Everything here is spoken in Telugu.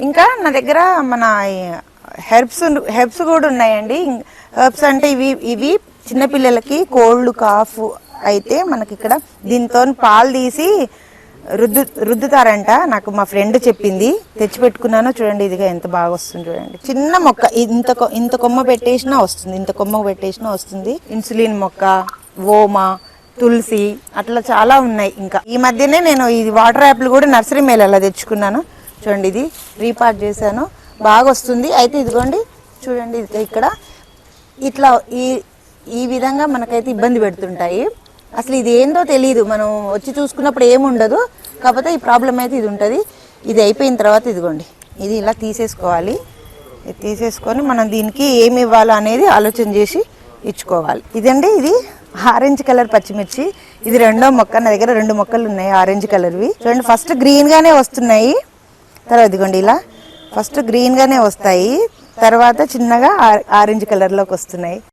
ఇంకా నా దగ్గర మన హెర్బ్స్ హెర్బ్స్ కూడా ఉన్నాయండి. హెర్బ్స్ అంటే ఇవి ఇవి చిన్నపిల్లలకి కోల్డ్ కాఫ్ అయితే మనకి ఇక్కడ దీంతో పాలు తీసి రుద్దు రుద్దుతారంట. నాకు మా ఫ్రెండ్ చెప్పింది. తెచ్చి పెట్టుకున్నాను. చూడండి ఇదిగా ఎంత బాగా వస్తుంది చూడండి. చిన్న మొక్క ఇంత కొ- ఇంత కొమ్మ పెట్టేసినా వస్తుంది. ఇంత కొమ్మ పెట్టేసినా వస్తుంది. ఇన్సులిన్ మొక్క ఓమా తులసి అట్లా చాలా ఉన్నాయి. ఇంకా ఈ మధ్యనే నేను ఇది వాటర్ యాప్లు కూడా నర్సరీ మేలలో తెచ్చుకున్నాను. చూడండి ఇది రీపార్ట్ చేశాను. బాగా వస్తుంది అయితే ఇదిగోండి చూడండి ఇది ఇక్కడ. ఇట్లా ఈ ఈ విధంగా మనకైతే ఇబ్బంది పెడుతుంటాయి. అసలు ఇది ఏందో తెలియదు మనం వచ్చి చూసుకున్నప్పుడు ఏముండదు. కాకపోతే ఈ ప్రాబ్లం అయితే ఇది ఉంటుంది. ఇది అయిపోయిన తర్వాత ఇదిగోండి ఇది ఇలా తీసేసుకోవాలి. ఇది తీసేసుకొని మనం దీనికి ఏమి ఇవ్వాలో అనేది ఆలోచన చేసి ఇచ్చుకోవాలి. ఇదండి ఇది ఆరెంజ్ కలర్ పచ్చిమిర్చి. ఇది రెండో మొక్క. నా దగ్గర రెండు మొక్కలు ఉన్నాయి ఆరెంజ్ కలర్వి. చూడండి ఫస్ట్ గ్రీన్గానే వస్తున్నాయి. తర్వాత ఇదిగోండి ఇలా. ఫస్ట్ గ్రీన్ గానే వస్తాయి. తర్వాత చిన్నగా ఆ- ఆరెంజ్ కలర్లోకి వస్తున్నాయి.